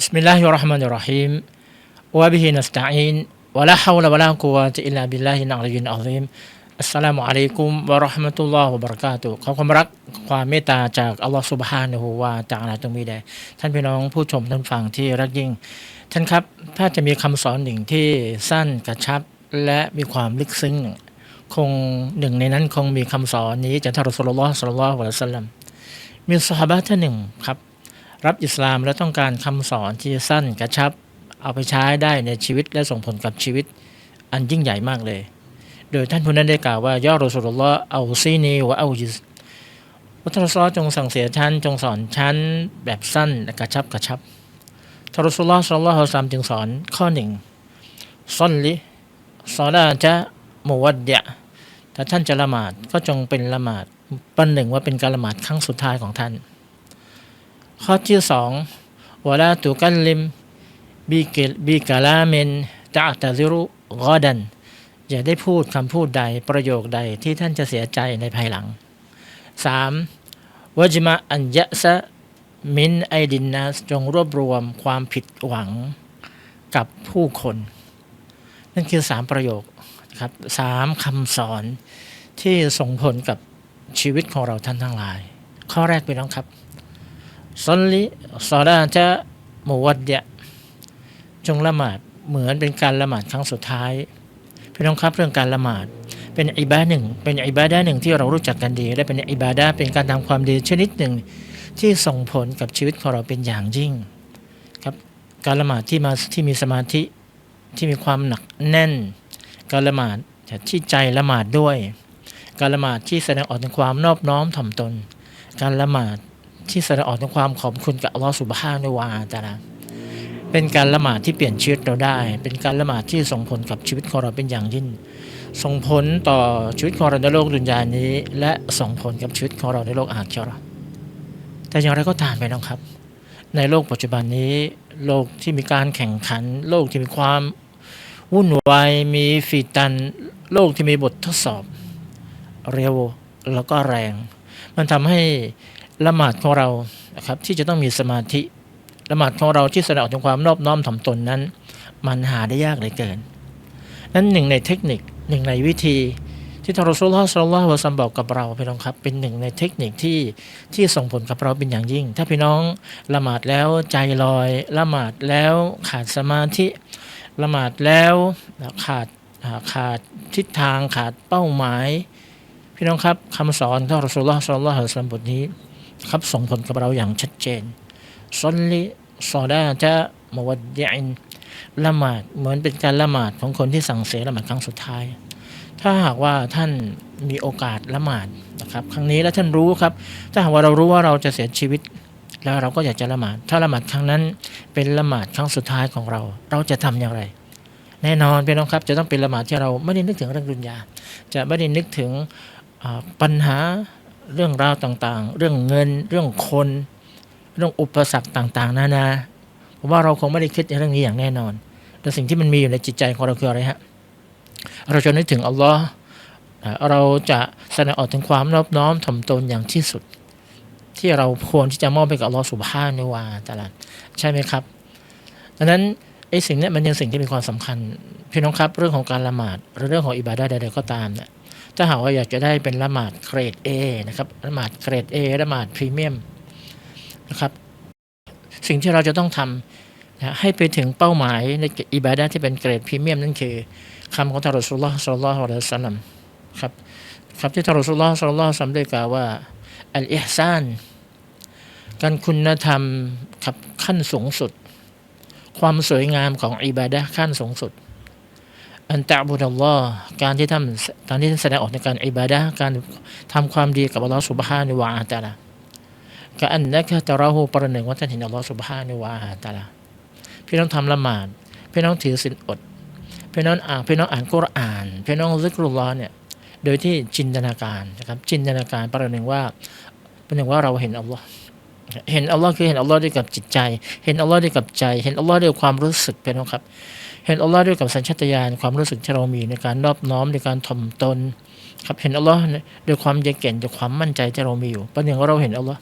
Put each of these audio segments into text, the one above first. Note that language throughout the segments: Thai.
بسم الله الرحمن الرحيم وبه نستعين ولا حول ولا قوة إلا بالله العلي العظيم อัสสลามุอะลัยกุมวะเราะห์มะตุลลอฮ์วะบะเราะกาตุฮ์ขอความรักความเมตตาจากอัลลอฮ์ซุบฮานะฮูวะตะอาลาจงมีแด่ท่านพี่น้องผู้ชมท่านฟังที่รักยิ่ง ท่านครับ ถ้าจะมีคำสอนหนึ่งที่สั้นกระชับและมีความลึกซึ้ง คงหนึ่งในนั้นคงมีคำสอนนี้จากท่านรอสูลุลลอฮ์ศ็อลลัลลอฮุอะลัยฮิวะซัลลัมมีซอฮาบะห์ท่านหนึ่งครับ รับอิสลามและต้องการคำสอนที่สั้นกระชับ เอาไปใช้ได้ในชีวิตและส่งผลกับชีวิต อันยิ่งใหญ่มากเลย โดยท่านผู้นั้นได้กล่าวว่ายอรสุลลอฮ์เอาซีนีวะเอายิสวัทรซอจงสั่งเสียฉันจงสอนฉันแบบสั้นกระชับกระชับทารสุลลอฮ์สุลลัลลอฮุอะลัยฮิวะซัลมจึงสอนข้อหนึ่งซอนลิซอลาจะมุวัดยะถ้าท่านจะละหมาดก็จงเป็นละหมาดปันหนึ่งว่าเป็นการละหมาดครั้งสุดท้ายของท่าน ข้อที่สองวลาตุกัลลิมบิกลบิกะลาเมนตะตะซิรุกอดัน อย่าได้พูดคำพูดใดประโยคใดที่ท่านจะเสียใจในภายหลัง 3. วจมะอันยะซะมินไอดินนัสจงรวบรวมความผิดหวังกับผู้คน นั่นคือสามประโยคครับสามคำสอนที่ส่งผลกับชีวิตของเราท่านทั้งหลาย ข้อแรกเป็นน้องครับ ซอนลิซอดาจะมุวัดยะจงละหมาดเหมือนเป็นการละหมาดครั้งสุดท้ายพี่น้องครับเรื่องการละหมาด เป็นอิบาดหนึ่ง เป็นอิบาดะห์หนึ่งที่เรารู้จักกันดี และเป็นอิบาดะห์เป็นการทำความดีชนิดหนึ่งที่ส่งผลกับชีวิตของเราเป็นอย่างยิ่งครับการละหมาดที่มาที่มีสมาธิที่มีความหนักแน่น การละหมาดที่ใจละหมาดด้วย การละหมาดที่แสดงออกถึงความนอบน้อมถ่อมตน การละหมาด ที่แสดงออกถึงความขอบคุณกับอัลลอฮฺสุบฮานะฮูวะตะอาลาเป็นการละหมาดที่เปลี่ยนชีวิตเราได้ เป็นการละหมาดที่ส่งผลกับชีวิตของเราเป็นอย่างยิ่ง ส่งผลต่อชีวิตของเราในโลกดุนยานี้ และส่งผลกับชีวิตของเราในโลกอาคิเราะห์แต่อย่างไรก็ตามไปน้องครับ ในโลกปัจจุบันนี้ โลกที่มีการแข่งขัน โลกที่มีความวุ่นวาย มีฟีตัน โลกที่มีบททดสอบ เร็วแล้วก็แรง มันทำให้ ละหมาดของเรานะครับที่จะต้องมีสมาธิละหมาดของเราที่แสดงออกถึงความนอบน้อมถ่อมตนนั้น มันหาได้ยากเหลือเกิน นั้นหนึ่งในเทคนิคหนึ่งในวิธีที่ทารสุลลอฮ์สัลลัลลอฮุอะลัยฮิวะซัมบอกกับเราพี่น้องครับ เป็นหนึ่งในเทคนิคที่ที่ส่งผลกับเราเป็นอย่างยิ่ง ถ้าพี่น้องละหมาดแล้วใจลอย ละหมาดแล้วขาดสมาธิละหมาดแล้วขาดขาดทิศทางขาดเป้าหมาย พี่น้องครับคำสอนขอรอสูลลอฮ์สัลลัลลอฮุอะลัยฮิวะซัมบทนี้ ครับส่งผลกับเราอย่างชัดเจนซอนลิซอดาจะมวัดยินละหมาดเหมือนเป็นการละหมาดของคนที่สั่งเสียละหมาดครั้งสุดท้าย ถ้าหากว่าท่านมีโอกาสละหมาดนะครับครั้งนี้แล้วท่านรู้ครับ ถ้าหากว่าเรารู้ว่าเราจะเสียชีวิต แล้วเราก็อยากจะละหมาด ถ้าละหมาดครั้งนั้นเป็นละหมาดครั้งสุดท้ายของเรา เราจะทำอย่างไร แน่นอนพี่น้องครับ จะต้องเป็นละหมาดที่เราไม่ได้นึกถึงเรื่องดุนยา จะไม่ได้นึกถึงปัญหา เรื่องราวต่างๆ เรื่องเงิน เรื่องคน เรื่องอุปสรรคต่าง ๆ นานาผมว่าเราคงไม่ได้คิดในเรื่องนี้อย่างแน่นอน แต่สิ่งที่มันมีอยู่ในจิตใจของเราคืออะไรฮะ เราจะนึกถึงอัลลอฮ์เราจะแสดงออกถึงความนอบน้อมถ่อมตนอย่างที่สุด ที่เราควรที่จะมอบให้กับอัลลอฮ์สุบฮานุวาตะลาใช่ไหมครับดังนั้นไอ้สิ่งนี้มันยังสิ่งที่มีความสำคัญพี่น้องครับ เรื่องของการละหมาดหรือเรื่องของอิบาดะใดๆก็ตามเนี่ย ถ้าหากว่าอยากจะได้เป็นละหมาดเกรด A นะครับละหมาดเกรด A ละหมาดพรีเมียมนะครับ สิ่งที่เราจะต้องทำนะให้ไปถึงเป้าหมายในอิบาดะที่เป็นเกรดพรีเมียมนั่นคือคำของทารุสุลลอฮ์สัลลัลลอฮุอะลัยฮิวะสัลลัมครับครับที่ทารสุลลอฮ์สัลลัลลอฮุอะลัยฮิวะสัลลัมได้กล่าวว่าอัลอิฮซานการคุณธรรมครับขั้นสูงสุด ความสวยงามของอิบาดะขั้นสูงสุด อันตะบุดัลลอฮ์การที่ทำการที่แสดงออกในการอิบาดะการทำความดีกับอัลลอฮ์สุบฮานุวาตาลาก็อันนั้นก็จะราหูประหนึ่งว่าท่านเห็นอัลลอฮ์สุบฮานุวาตาลาพี่น้องทำละหมาดพี่น้องถือศีลอดพี่น้องอ่านพี่น้องอ่านกุรอานพี่น้องซิกรุลลอฮ์เนี่ยโดยที่จินตนาการนะครับจินตนาการประหนึ่งว่าประหนึ่งว่าเราเห็นอัลลอฮ์ เห็นอัลลอฮ์คือเห็นอัลลอฮ์ด้วยกับจิตใจ เห็นอัลลอฮ์ด้วยกับใจ เห็นอัลลอฮ์ด้วยความรู้สึกพี่น้องครับ เห็นอัลลอฮ์ด้วยกับสัญชาตญาณความรู้สึกที่เรามีในการนอบน้อมในการถ่อมตน ครับเห็นอัลลอฮ์ด้วยความเยือกเย็นด้วยความมั่นใจที่เรามีอยู่ประหนึ่งว่าเราเห็นอัลลอฮ์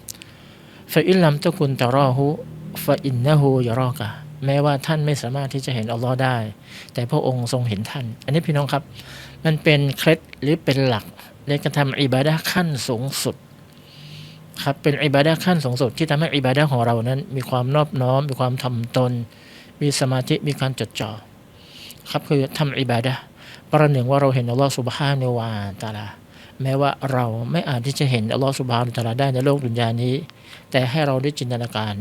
ฟาอิลลัมตะกุนตะรอฮูฟะอินนะฮูยารอกะแม้ว่าท่านไม่สามารถที่จะเห็นอัลลอฮ์ได้ แต่พระองค์ทรงเห็นท่าน อันนี้พี่น้องครับ มันเป็นเคล็ดหรือเป็นหลักในการทำอิบาดะขั้นสูงสุด ครับเป็นอิบาดะขั้นสูงสุดที่ทำให้อิบาดะของเรานั้น มีความนอบน้อม มีความทำตน มีสมาธิมีการจดจ่อครับคือทำอิบาดะประหนึ่งว่าเราเห็นอัลลอฮ์สุบฮานวาตาลาแม้ว่าเราไม่อาจที่จะเห็นอัลลอฮ์สุบฮานตาลาได้ในโลกดุนยานี้ แต่ให้เราได้จินตนาการ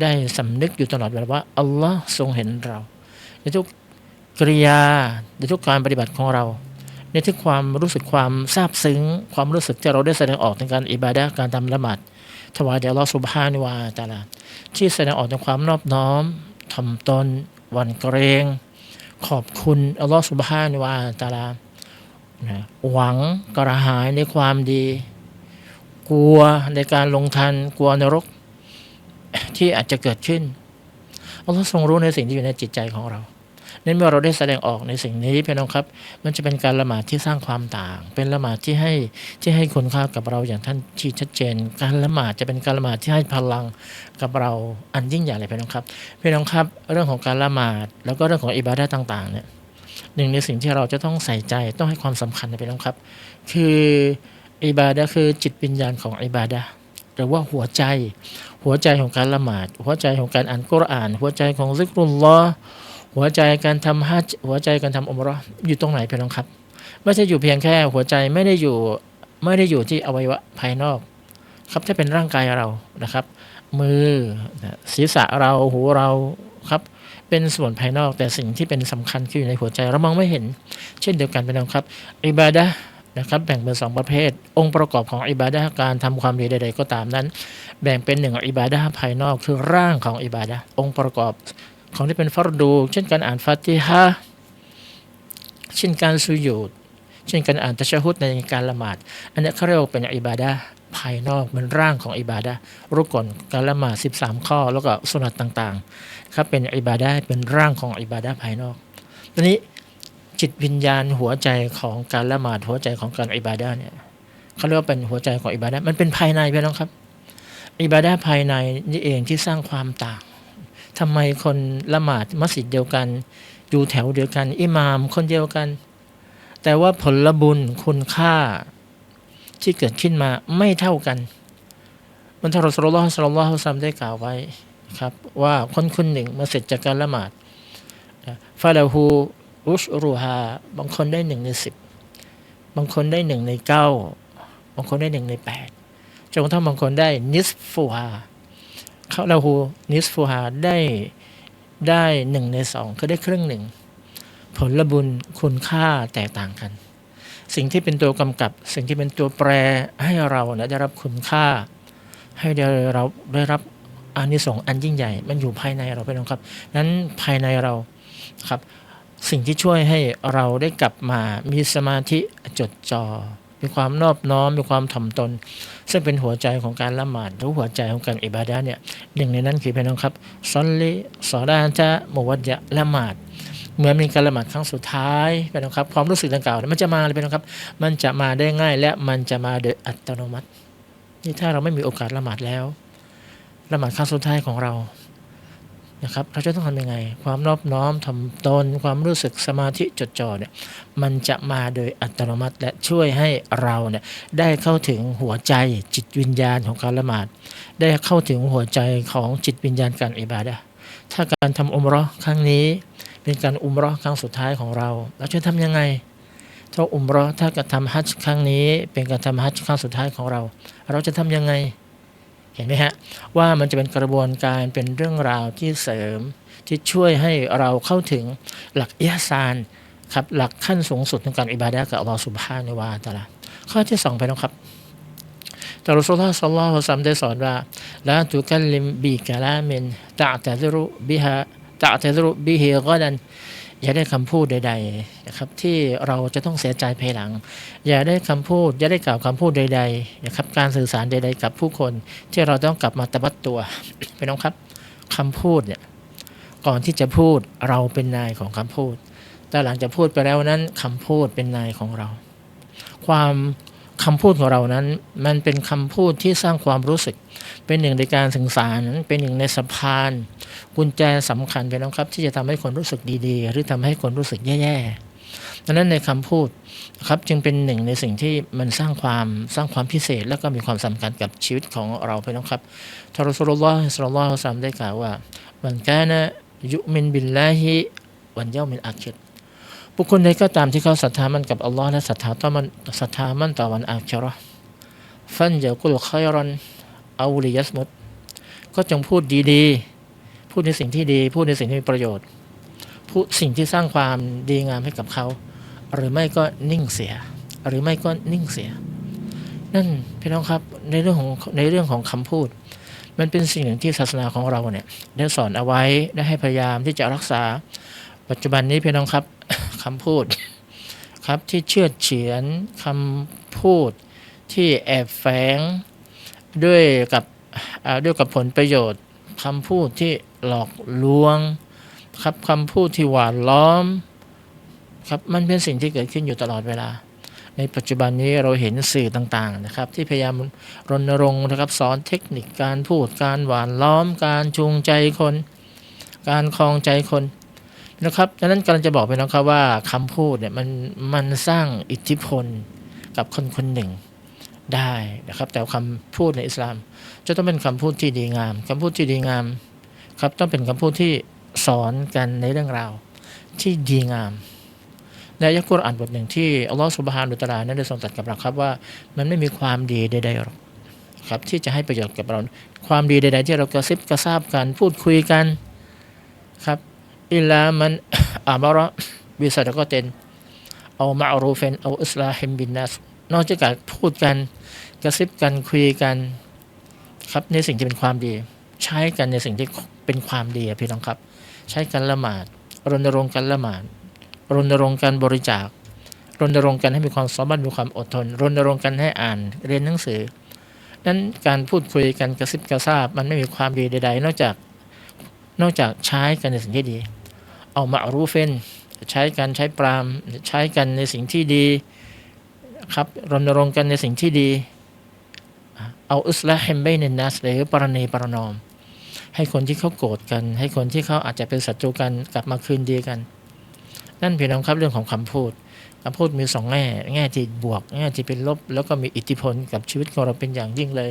ได้สำนึกอยู่ตลอดเวลาว่าอัลลอฮ์ทรงเห็นเราในทุกกริยาในทุกการปฏิบัติของเรา ในทุกความรู้สึกความซาบซึ้ง ความรู้สึกที่เราได้แสดงออกในการอิบาดะการทำละหมาดถวายแด่ลอสุบฮานะฮูวาตาลาที่แสดงออกในความนอบน้อมทำตนวันเกรง ขอบคุณอัลลอฮ์สุบฮานะฮูวาตาลาหวังกระหายในความดี กลัวในการลงทันกลัวนรกที่อาจจะเกิดขึ้นอัลลอฮ์ทรงรู้ในสิ่งที่อยู่ในจิตใจของเรา นั้นเมื่อเราได้แสดงออกในสิ่งนี้พี่น้องครับ มันจะเป็นการละหมาดที่สร้างความต่าง เป็นละหมาดที่ให้ที่ให้คุณค่ากับเราอย่างท่านที่ชัดเจน การละหมาดจะเป็นการละหมาดที่ให้พลังกับเราอันยิ่งใหญ่เลยพี่น้องครับพี่น้องครับ เรื่องของการละหมาดแล้วก็เรื่องของอิบาดะต่างๆเนี่ยหนึ่งในสิ่งที่เราจะต้องใส่ใจต้องให้ความสำคัญนะพี่น้องครับ คืออิบาดะคือจิตวิญญาณของอิบาดะห์หรือว่าหัวใจ หัวใจของการละหมาด หัวใจของการอ่านกุรอาน หัวใจของซิกรุลลอ หัวใจการทำฮัจหัวใจการทำอมราะห์อยู่ตรงไหนพี่น้องครับ ไม่ใช่อยู่เพียงแค่หัวใจไม่ได้อยู่ไม่ได้อยู่ที่อวัยวะภายนอก ครับถ้าเป็นร่างกายเรานะครับ มือศีรษะเราหูเราครับเป็นส่วนภายนอกแต่สิ่งที่เป็นสำคัญคืออยู่ในหัวใจเรามองไม่เห็น เช่นเดียวกันพี่น้องครับอิบาดะนะครับแบ่งเป็นสองประเภท องค์ประกอบของอิบาดะการทำความดีใด ๆ ก็ตามนั้น แบ่งเป็นหนึ่งอิบาดะภายนอกคือร่างของอิบาดะองค์ประกอบ ของที่เป็นฟัรดู เช่นการอ่านฟาติฮะเช่นการสุญูดเช่นการอ่านตัชฮุดในการละหมาด อันนี้เขาเรียกว่าเป็นอิบาดะภายนอกเป็นร่างของอิบาดะรุกลการละหมาด 13 ข้อ แล้วก็สุนัตต่างๆครับเป็นอิบาดะเป็นร่างของอิบาดะภายนอกทีนี้จิตวิญญาณหัวใจของการละหมาดหัวใจของการอิบาดะเนี่ยเขาเรียกว่าเป็นหัวใจของอิบาดะมันเป็นภายในพี่น้องครับ อิบาดะภายในนี่เองที่สร้างความต่าง ทำไมคนละหมาดมัสยิดเดียวกัน อยู่แถวเดียวกัน อิหมามคนเดียวกัน แต่ว่าผลบุญคุณค่าที่เกิดขึ้นมาไม่เท่ากันมันทารสลลอฮ์สลลอฮุซัมได้กล่าวไว้ครับ ว่าคนคนหนึ่งมาเสร็จจากการละหมาดฟาลาฮูอุชรูฮาบางคนได้หนึ่งในสิบบางคนได้หนึ่งในเก้าบางคนได้หนึ่งในแปดจนกระทั่งบางคนได้นิสฟูฮา เขาลาฮูนิสฟูฮาได้ได้หนึ่งในสองคือได้ครึ่งหนึ่ง ผลบุญคุณค่าแตกต่างกัน สิ่งที่เป็นตัวกำกับ สิ่งที่เป็นตัวแปรให้เรานะได้รับคุณค่า ให้ได้เราได้รับอานิสงส์อันยิ่งใหญ่ มันอยู่ภายในเราไปน้องครับ นั้นภายในเราครับ สิ่งที่ช่วยให้เราได้กลับมามีสมาธิจดจอ่อมีความนอบน้อมมีความถ่อมตน ซึ่งเป็นหัวใจของการละหมาดหรือหัวใจของการอิบาดะเนี่ยหนึ่งในนั้นคือพี่น้องครับซอนลิสอดานจะมวัดยะละหมาดเหมือนมีการละหมาดครั้งสุดท้ายพี่น้องครับความรู้สึกดังกล่าวมันจะมาเลยพี่น้องครับ มันจะมาได้ง่ายและมันจะมาโดยอัตโนมัติ นี่ถ้าเราไม่มีโอกาสละหมาดแล้วละหมาดครั้งสุดท้ายของเรา นะครับเราจะต้องทำยังไง ความนอบน้อมทำตนความรู้สึกสมาธิจดจ่อเนี่ยมันจะมาโดยอัตโนมัติและช่วยให้เราเนี่ยได้เข้าถึงหัวใจจิตวิญญาณของการละหมาด ได้เข้าถึงหัวใจของจิตวิญญาณการอิบาดะถ้าการทำอุมราะห์ครั้งนี้ เป็นการอุมราะห์ครั้งสุดท้ายของเรา เราจะทำยังไงถ้าอุมราะห์ถ้าการทำฮัจญ์ครั้งนี้ เป็นการทำฮัจญ์ครั้งสุดท้ายของเรา เราจะทำยังไง เห็นไหมฮะว่ามันจะเป็นกระบวนการเป็นเรื่องราวที่เสริม ที่ช่วยให้เราเข้าถึงหลักอิฮซานครับหลักขั้นสูงสุดในการอิบาดะกับอัลลอฮฺสุบฮานะวาตาลาข้อที่สองไปนะครับแต่รสุลลอฮ์สัลลัลลอฮุอะลัยฮิวะซัมได้สอนว่าลาตุกัลลิมบีกะลามินตะตะรุบิฮะตะตะรุบิฮิกอดัน อย่าได้คำพูดใดๆนะครับที่เราจะต้องเสียใจภายหลัง อย่าได้คำพูด อย่าได้กล่าวคำพูดใดๆนะครับการสื่อสารใด ๆ กับผู้คนที่เราต้องกลับมาตบัดตัวไปน้องครับคำพูดเนี่ยก่อนที่จะพูดเราเป็นนายของคำพูด แต่หลังจากพูดไปแล้วนั้นคำพูดเป็นนายของเรา ความ คำพูดของเรานั้น มันเป็นคำพูดที่สร้างความรู้สึก เป็นหนึ่งในการสื่อสารเป็นหนึ่งในสะพาน กุญแจสำคัญไปนะครับ ที่จะทำให้คนรู้สึกดีๆ หรือทำให้คนรู้สึกแย่ๆดังนั้นในคำพูดครับจึงเป็นหนึ่งในสิ่งที่มันสร้างความสร้างความพิเศษ และก็มีความสำคัญกับชีวิตของเราไปนะครับทารสุลลอฮ์สุลลัลลอฮุซัมได้กล่าวว่ามันแกานะยุมินบิลลาฮิวันเย้ามินอาคิร บุคคลใดก็ตามที่เขาศรัทธามันกับอัลลอฮ์และศรัทธาต่อมันศรัทธามันต่อวันอาคิราะห์ฟันยากุลขัยรันอาลิยัสมุดก็จงพูดดีๆ พูดในสิ่งที่ดี พูดในสิ่งที่มีประโยชน์ พูดสิ่งที่สร้างความดีงามให้กับเขา หรือไม่ก็นิ่งเสีย หรือไม่ก็นิ่งเสีย นั่นพี่น้องครับในเรื่องของในเรื่องของคำพูด มันเป็นสิ่งหนึ่งที่ศาสนาของเราเนี่ยได้สอนเอาไว้ได้ให้พยายามที่จะรักษา ปัจจุบันนี้พี่น้องครับ คำพูดครับที่เชื่อเฉือนคำพูดที่แอบแฝงด้วยกับอ่าด้วยกับผลประโยชน์คำพูดที่หลอกลวงครับคำพูดที่หวานล้อมครับมันเป็นสิ่งที่เกิดขึ้นอยู่ตลอดเวลา ในปัจจุบันนี้เราเห็นสื่อต่างๆนะครับ ที่พยายามรณรงค์นะครับสอนเทคนิคการพูดการหวานล้อม การจูงใจคน การคลองใจคน นะครับดังนั้นกำลังจะบอกไปนะครับว่าคำพูดเนี่ยมันมันสร้างอิทธิพลกับคนคนหนึ่งได้นะครับ แต่คำพูดในอิสลาม จะต้องเป็นคำพูดที่ดีงามคำพูดที่ดีงามครับต้องเป็นคำพูดที่สอนกันในเรื่องราวที่ดีงามในยะกุรอ่านบทหนึ่งที่อัลลอฮฺสุบฮานุตะอาลานั้นได้ทรงตรัสกับเราครับว่ามันไม่มีความดีใดๆหรอกครับที่จะให้ประโยชน์กับเรา ความดีใดๆที่เรากระซิบกระซาบกันพูดคุยกันครับ อิลามันอามะระบิสดก็เต็นเอามาอรูเฟนเอาอิสลาฮิมบินนัสนอกจากการพูดกันกระซิบกันคุยกันครับในสิ่งที่เป็นความดี ใช้กันในสิ่งที่เป็นความดีพี่น้องครับ ใช้กันละหมาดรณรงค์กันละหมาดรณรงค์การบริจาครณรงค์กันให้มีความสามารถมีความอดทนรณรงค์กันให้อ่านเรียนหนังสือนั้นการพูดคุยกันกระซิบกระซาบมันไม่มีความดีใดๆ นอกจาก นอกจากใช้กันในสิ่งที่ดี เอามารู้เฟนใช้กันใช้ปรามใช้กันในสิ่งที่ดีครับรณรงค์กันในสิ่งที่ดี เอาอุสละเฮมเบนนัสหรือปรณีปรนอม ให้คนที่เขาโกรธกัน ให้คนที่เขาอาจจะเป็นศัตรูกันกลับมาคืนดีกัน นั่นพี่น้องครับเรื่องของคำพูดคำพูดมีสองแง่ แง่ที่บวก แง่ที่เป็นลบ แล้วก็มีอิทธิพลกับชีวิตของเราเป็นอย่างยิ่งเลย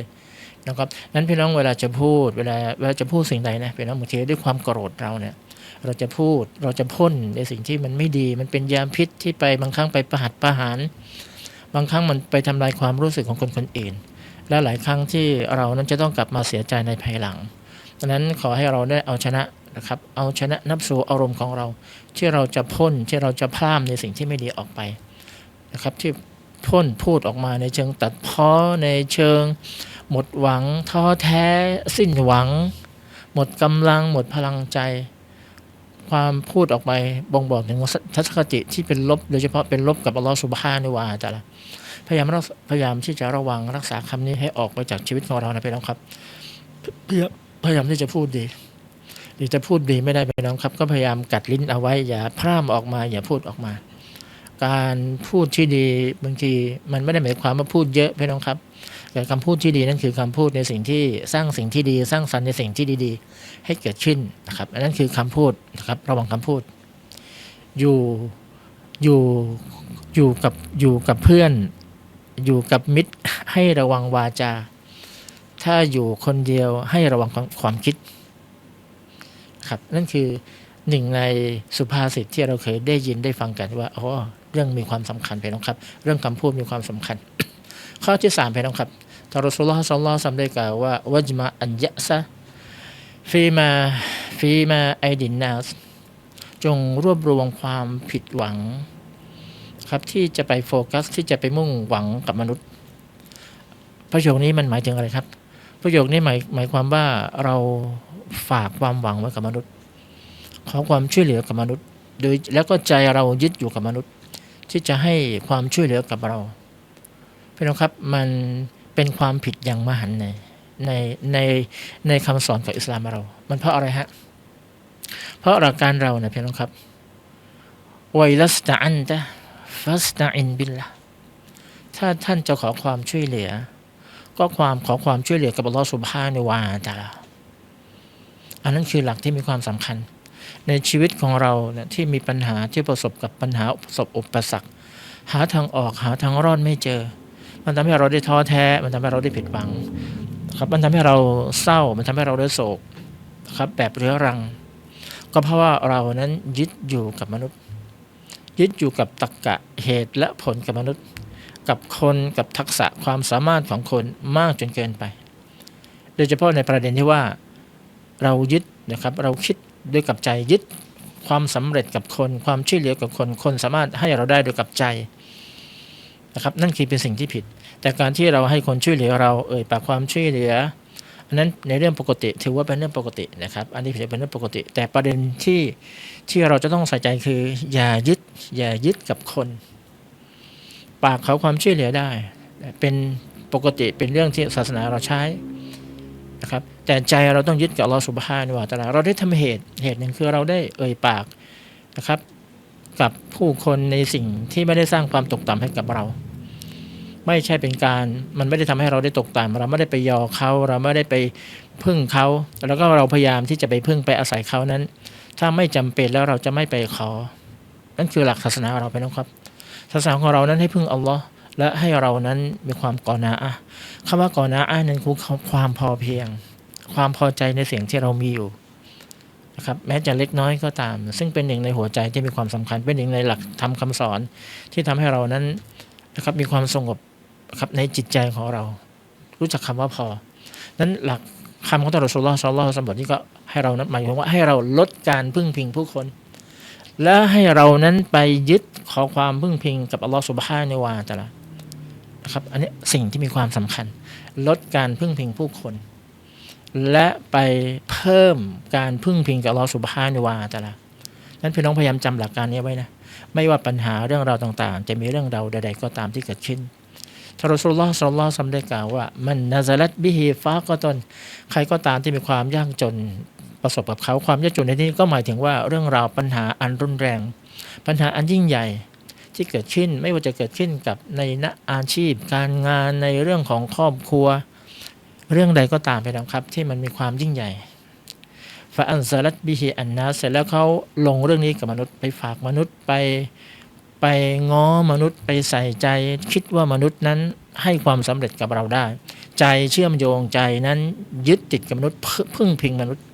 นะครับนั้นพี่น้องเวลาจะพูดเวลาเวลาจะพูดสิ่งใดนะพี่น้องบางทีด้วยความโกรธเราเนี่ยเราจะพูดเราจะพ่นในสิ่งที่มันไม่ดี มันเป็นยาพิษที่ไปบางครั้งไปประหัตประหาร บางครั้งมันไปทำลายความรู้สึกของคนคนอื่น และหลายครั้งที่เรานั้นจะต้องกลับมาเสียใจในภายหลังดังนั้นขอให้เราได้เอาชนะนะครับเอาชนะนับสู่อารมณ์ของเรา ที่เราจะพ่นที่เราจะพร่ามในสิ่งที่ไม่ดีออกไปนะครับที่พ่นพูดออกมาในเชิงตัดเพ้อในเชิง หมดหวังท้อแท้สิ้นหวัง หมดกำลังหมดพลังใจ ความพูดออกไปบ่งบอกถึงทัศนคติที่เป็นลบโดยเฉพาะเป็นลบกับอัลลอฮฺสุบฮานุวาตะละพยายามพยายามที่จะระวังรักษาคำนี้ให้ออกไปจากชีวิตของเรานะพี่น้องครับพยายามพยายามที่จะพูดดีหรือจะพูดดีไม่ได้พี่น้องครับ ก็พยายามกัดลิ้นเอาไว้อย่าพร่ำออกมา อย่าพูดออกมา การพูดที่ดีบางทีมันไม่ได้หมายความว่าพูดเยอะพี่น้องครับ แต่คำพูดที่ดีนั่นคือคำพูดในสิ่งที่สร้างสิ่งที่ดี สร้างสรรค์ในสิ่งที่ดีๆ ให้เกิดขึ้นนะครับอันนั้นคือคำพูดนะครับระวังคำพูด อยู่อยู่อยู่กับอยู่กับเพื่อน อยู่กับมิตรให้ระวังวาจา ถ้าอยู่คนเดียวให้ระวังความความคิดครับนั่นคือหนึ่งในสุภาษิตที่เราเคยได้ยินได้ฟังกันว่าอ๋อเรื่องมีความสำคัญไปน้องครับ เรื่องคำพูดมีความสำคัญ ข้อที่สามไปน้องครับ ทารสุลลอฮ์สัลลัลลอฮุซัมได้กล่าวว่าวัจมาอันยะซะฟีมาฟีมาไอดินนาสจงรวบรวมความผิดหวังครับที่จะไปโฟกัสที่จะไปมุ่งหวังกับมนุษย์ ประโยคนี้มันหมายถึงอะไรครับ ประโยคนี้หมายหมายความว่าเราฝากความหวังไว้กับมนุษย์ ขอความช่วยเหลือกับมนุษย์ โดยแล้วก็ใจเรายึดอยู่กับมนุษย์ ที่จะให้ความช่วยเหลือกับเราพี่น้องครับมัน เป็นความผิดอย่างมหันต์ในในในในคำสอนของอิสลามเรา มันเพราะอะไรฮะ เพราะหลักการเราเนี่ยพี่น้องครับไวลัสตะอันตะฟัสตะอินบิลละถ้าท่านจะขอความช่วยเหลือ ก็ความขอความช่วยเหลือกับอัลลอฮฺสุบฮานะฮูวาตาลาอันนั้นคือหลักที่มีความสำคัญ ในชีวิตของเราเนี่ยที่มีปัญหาที่ประสบกับปัญหาประสบอุปสรรค หาทางออกหาทางรอดไม่เจอ มันทำให้เราได้ท้อแท้ มันทำให้เราได้ผิดหวังครับ มันทำให้เราเศร้า มันทำให้เราได้โศกครับ แบบเรื้อรัง ก็เพราะว่าเรานั้นยึดอยู่กับมนุษย์ ยึดอยู่กับตรรกะเหตุและผลกับมนุษย์ กับคนกับทักษะความสามารถของคนมากจนเกินไป โดยเฉพาะในประเด็นที่ว่าเรายึดนะครับ เราคิดด้วยกับใจยึดความสำเร็จกับคน ความช่วยเหลือกับคน คนสามารถให้เราได้โดยกับใจ นะครับนั่นคือเป็นสิ่งที่ผิด แต่การที่เราให้คนช่วยเหลือเราเอ่ยปากความช่วยเหลืออันนั้นในเรื่องปกติถือว่าเป็นเรื่องปกตินะครับอันนี้ถือเป็นเรื่องปกติ แต่ประเด็นที่ที่เราจะต้องใส่ใจคือ อย่ายึดอย่ายึดกับคน ปากเขาความช่วยเหลือได้ เป็นปกติเป็นเรื่องที่ศาสนาเราใช้นะครับแต่ใจเราต้องยึดกับอัลลอฮฺสุบฮานะฮูวะตาลาเราได้ทำเหตุเหตุหนึ่งคือเราได้เอ่ยปากนะครับ กับผู้คนในสิ่งที่ไม่ได้สร้างความตกต่ำให้กับเรา ไม่ใช่เป็นการมันไม่ได้ทำให้เราได้ตกต่ำเราไม่ได้ไปยอเขาเราไม่ได้ไปพึ่งเขาแล้วก็เราพยายามที่จะไปพึ่งไปอาศัยเขานั้น ถ้าไม่จำเป็นแล้วเราจะไม่ไปขอ นั่นคือหลักศาสนาของเราไปนะครับศาสนาของเรานั้นให้พึ่งอัลลอฮ์และให้เรานั้นมีความกอนาอะคำว่ากอนาอะนั้นคือความพอเพียง ความพอใจในสิ่งที่เรามีอยู่ นะครับแม้จะเล็กน้อยก็ตาม ซึ่งเป็นหนึ่งในหัวใจที่มีความสำคัญ เป็นหนึ่งในหลักทำคำสอน ที่ทำให้เรานั้นนะครับมีความสงบครับในจิตใจของเรา รู้จักคำว่าพอ นั้นหลักคำของตลอดสุลลอฮ์ซอลลอฮ์สมบัตินี้ก็ให้เรานั้นหมายถึงว่าให้เราลดการพึ่งพิงผู้คน และให้เรานั้นไปยึดขอความพึ่งพิงกับอัลลอฮ์สุบฮานะฮูวาตะอาลานะครับอันนี้สิ่งที่มีความสำคัญ ลดการพึ่งพิงผู้คน และไปเพิ่มการพึ่งพิงกับอัลอสุบฮานวาตะอาลานั้นพี่น้องพยายามจำหลักการนี้ไว้นะ ไม่ว่าปัญหาเรื่องราวต่างๆ จะมีเรื่องราวใดๆก็ตามที่เกิดขึ้นทารสุลลอฮ์สัลลอฮุซัมได้กล่าวว่า มันนาซาลัตบิฮิฟาก็ตน ใครก็ตามที่มีความยากจนประสบกับเขาความยากจนในที่นี้ก็หมายถึงว่าเรื่องราวปัญหาอันรุนแรง ปัญหาอันยิ่งใหญ่ที่เกิดขึ้นไม่ว่าจะเกิดขึ้นกับในนักอาชีพ การงานในเรื่องของครอบครัว เรื่องใดก็ตามไปนะครับ ที่มันมีความยิ่งใหญ่ฟาอันซาลัตบิฮิอันนาเสร็จแล้วเขาลงเรื่องนี้กับมนุษย์ไปฝากมนุษย์ไปไปง้อมนุษย์ไปใส่ใจ คิดว่ามนุษย์นั้นให้ความสำเร็จกับเราได้ ใจเชื่อมโยงใจนั้นยึดติดกับมนุษย์พึ่งพิงมนุษย์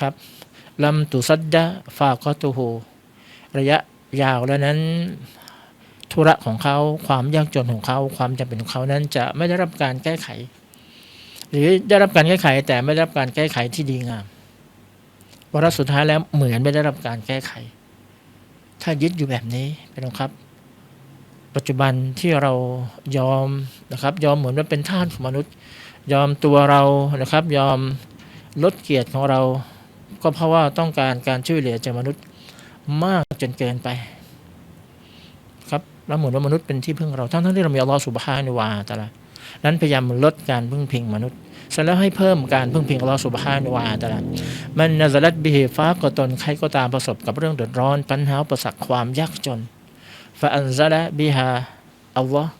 ครับลำตุซัดดะฟาคอตูโฮระยะยาวแล้วนั้น ธุระของเขาความยากจนของเขาความจำเป็นของเขานั้นจะไม่ได้รับการแก้ไข หรือได้รับการแก้ไขแต่ไม่ได้รับการแก้ไขที่ดีงามวาระสุดท้ายแล้วเหมือนไม่ได้รับการแก้ไข ถ้ายึดอยู่แบบนี้เป็นครับ ปัจจุบันที่เรายอมนะครับ ยอมเหมือนว่าเป็นท่าสของมนุษย์ ยอมตัวเรานะครับ ยอมลดเกียรติของเรา ก็เพราะว่าต้องการการช่วยเหลือจากมนุษย์มากจนเกินไป ครับแล้วเหมือนว่ามนุษย์เป็นที่พึ่งเราทั้งทั้งที่เรามีอัลลอฮฺสุบฮานุวาตะละ นั้นพยายามลดการพึ่งพิงมนุษย์เสร็จแล้วให้เพิ่มการพึ่งพิงอัลลอฮฺสุบฮานุวาตะละมันนาซาลัดบิฮฟ้าก็ตนใครก็ตามประสบกับเรื่องเดือดร้อน ปัญหาประสักความยากจนฟาอันซาละบิฮาอัลลอฮ์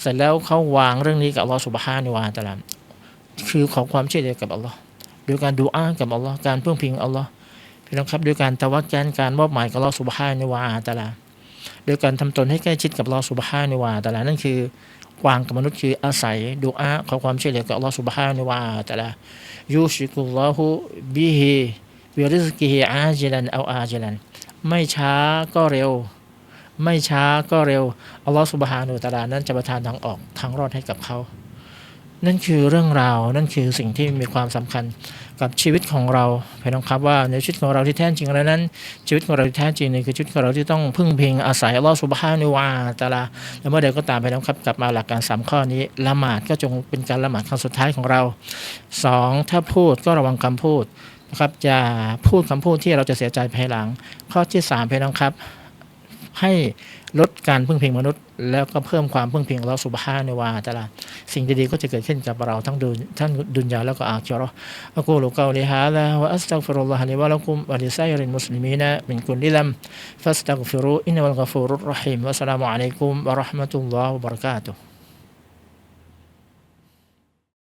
เสร็จแล้วเขาวางเรื่องนี้กับอัลลอฮฺสุบฮานุวาตะละคือขอความช่วยเหลือกับอัลลอฮ์โดยการดูอ้างกับอัลลอฮ์การพึ่งพิงอัลลอฮ์พี่น้องครับด้วยการตะวักกันการมอบหมายกับลอสุบฮานิวาตะลาโดยการทำตนให้ใกล้ชิดกับลอสุบฮานิวาตะลานั่นคือ กวางกับมนุษย์คืออาศัยดูอาขอความช่วยเหลือกับลอสุบฮานิวาตะลายูชิกุลลอฮุบิฮิวิริสกิฮิอาจิลันเอาอาจิลันไม่ช้าก็เร็ว ไม่ช้าก็เร็วอัลลอฮฺสุบฮานุตะลานั้นจะประทานทางออกทางรอดให้กับเขา นั่นคือเรื่องราวนั่นคือสิ่งที่มีความสำคัญ กับชีวิตของเราพี่น้องครับว่าในชีวิตของเราที่แท้จริงแล้วนั้น ชีวิตของเราที่แท้จริงนี่คือชีวิตของเราที่ต้องพึ่งพิงอาศัยอัลลอฮฺสุบฮานุวาตาลาแล้วเมื่อใดก็ตามพี่น้องครับกลับมาหลักการสามข้อนี้ละหมาดก็จงเป็นการละหมาดครั้งสุดท้ายของเราสองถ้าพูดก็ระวังคำพูดนะครับจะพูดคำพูดที่เราจะเสียใจภายหลัง ข้อที่สามพี่น้องครับ ให้ลดการพึ่งพิงมนุษย์ แล้วก็เพิ่มความพึ่งพิงเราสุบฮาในวาตะลาสิ่งดีๆก็จะเกิดขึ้นกับเราทั้งดุนทั้งดุนยาแล้วก็อาคิรออะกูลุกาวลิฮาลาวะอัสตักฟิรุลลอฮ์ลิวะลักุมวะลิซัยริลมุสลิมีนะมินกุลลิลัมฟัสตักฟิรุอินนัลกัฟูรุรรหีมวะสลามุอะลัยกุมวะเราะห์มะตุลลอฮ์วะบะเราะกาตุฮ์